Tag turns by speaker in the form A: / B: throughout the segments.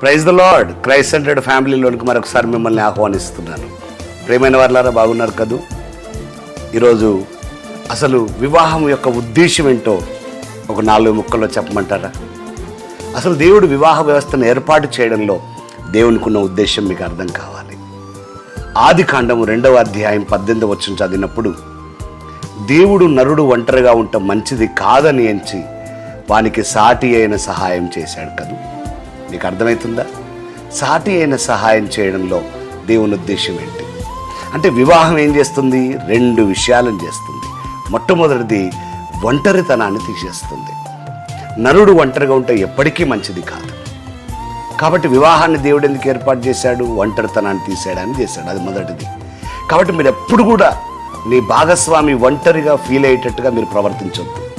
A: Praise the Lord. Christ centered ఫ్యామిలీలోనికి మరొకసారి మిమ్మల్ని ఆహ్వానిస్తున్నాను. ప్రేమైన వాళ్ళారా బాగున్నారు కదూ? ఈరోజు అసలు వివాహం యొక్క ఉద్దేశం ఏంటో ఒక నాలుగు ముక్కల్లో చెప్పమంటారా? అసలు దేవుడు వివాహ వ్యవస్థను ఏర్పాటు చేయడంలో దేవునికి ఉన్న ఉద్దేశం మీకు అర్థం కావాలి. ఆది కాండము రెండవ అధ్యాయం పద్దెనిమిది వచ్చిన చదివినప్పుడు దేవుడు నరుడు ఒంటరిగా ఉండటం మంచిది కాదని ఎంచి వానికి సాటి అయిన సహాయం చేశాడు కదూ? నీకు అర్థమవుతుందా సాటి అయిన సహాయం చేయడంలో దేవుని ఉద్దేశం ఏంటి? అంటే వివాహం ఏం చేస్తుంది? రెండు విషయాలను చేస్తుంది. మొట్టమొదటిది ఒంటరితనాన్ని తీసేస్తుంది. నరుడు ఒంటరిగా ఉంటే ఎప్పటికీ మంచిది కాదు. కాబట్టి వివాహాన్ని దేవుడు ఎందుకు ఏర్పాటు చేశాడు? ఒంటరితనాన్ని తీసేయడానికి చేశాడు. అది మొదటిది. కాబట్టి మీరు ఎప్పుడు కూడా నీ భాగస్వామి ఒంటరిగా ఫీల్ అయ్యేటట్టుగా మీరు ప్రవర్తించొద్దు.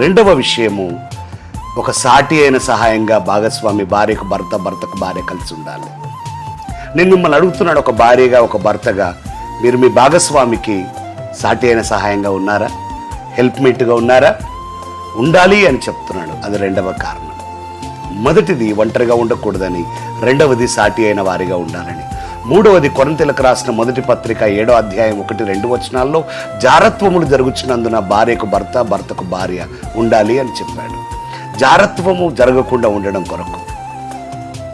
A: రెండవ విషయము ఒక సాటి అయిన సహాయంగా భాగస్వామి భార్యకు భర్త భర్తకు భార్య కలిసి ఉండాలి. నేను మిమ్మల్ని అడుగుతున్నాడు ఒక భార్యగా ఒక భర్తగా. మీరు మీ భాగస్వామికి సాటి అయిన సహాయంగా ఉన్నారా? హెల్ప్ మీట్గా ఉన్నారా? ఉండాలి అని చెప్తున్నాడు. అది రెండవ కారణం. మొదటిది ఒంటరిగా ఉండకూడదని రెండవది సాటి అయిన వారిగా ఉండాలని. మూడవది కొరంతెలకు రాసిన మొదటి పత్రిక ఏడో అధ్యాయం ఒకటి రెండు వచనాల్లో జారత్వములు జరుగుతున్నందున భార్యకు భర్త భర్తకు భార్య ఉండాలి అని చెప్పాడు. జారత్వము జరగకుండా ఉండడం కొరకు.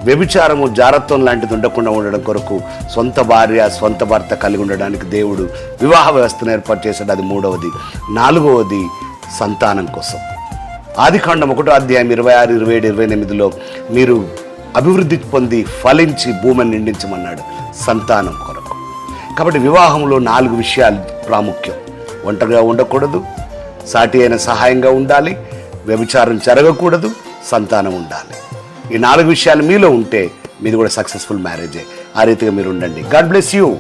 A: వ్యభిచారము జారత్వం లాంటిది ఉండకుండా ఉండడం కొరకు సొంత భార్య సొంత భర్త కలిగి ఉండడానికి దేవుడు వివాహ వ్యవస్థను ఏర్పాటు చేశాడు. అది మూడవది. నాలుగవది సంతానం కోసం. ఆదికాండం ఒకటో అధ్యాయం ఇరవై ఆరు ఇరవై ఏడు ఇరవై ఎనిమిదిలో మీరు అభివృద్ధి పొంది ఫలించి భూమిని నిండించమన్నాడు సంతానం కొరకు. కాబట్టి వివాహంలో నాలుగు విషయాలు ప్రాముఖ్యం. ఒంటరిగా ఉండకూడదు సాటి అయిన సహాయంగా ఉండాలి వ్యభిచారం జరగకూడదు సంతానం ఉండాలి. ఈ నాలుగు విషయాలు మీలో ఉంటే మీది కూడా సక్సెస్ఫుల్ మ్యారేజే. ఆ రీతిగా మీరు ఉండండి. God bless you.